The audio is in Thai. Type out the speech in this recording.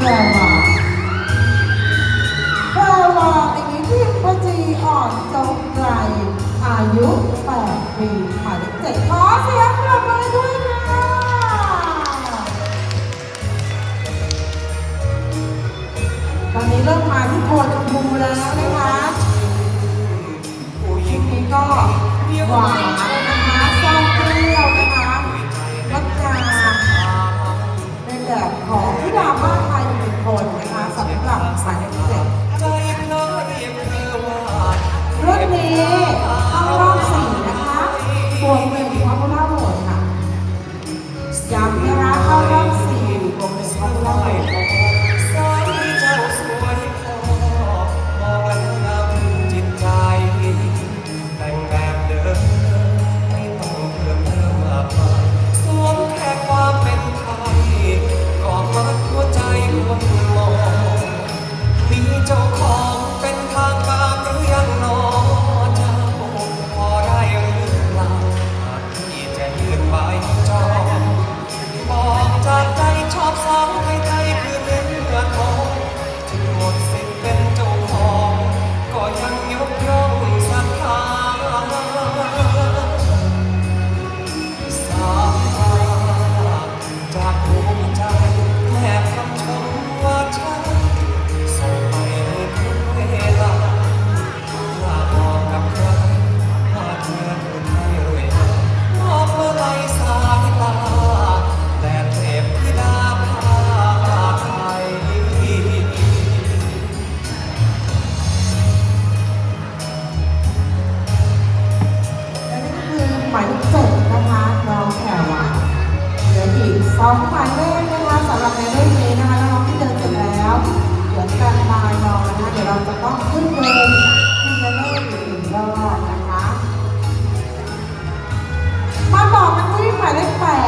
แพรวาแพรวาเด็กหญิงพิมพจีอ่อนจงไกรอายุ8ปีหมายเลขเจ็ดขอเสียงปรบมือด้วยค่ะตอนนี้เริ่มมาที่โทนชมพูแล้วนะคะคลิปนี้ก็หวาน people Lord. น้องหมายเลขนะคะสำหรับในเลขนี้นะคะน้องที่เดินเสร็จแล้วเดี๋ยวการบายรอนะคะเดี๋ยวเราจะต้องขึ้นเวทีขึ้นเลขอีกรอบนะคะมาต่อกันที่หมายเลขแปด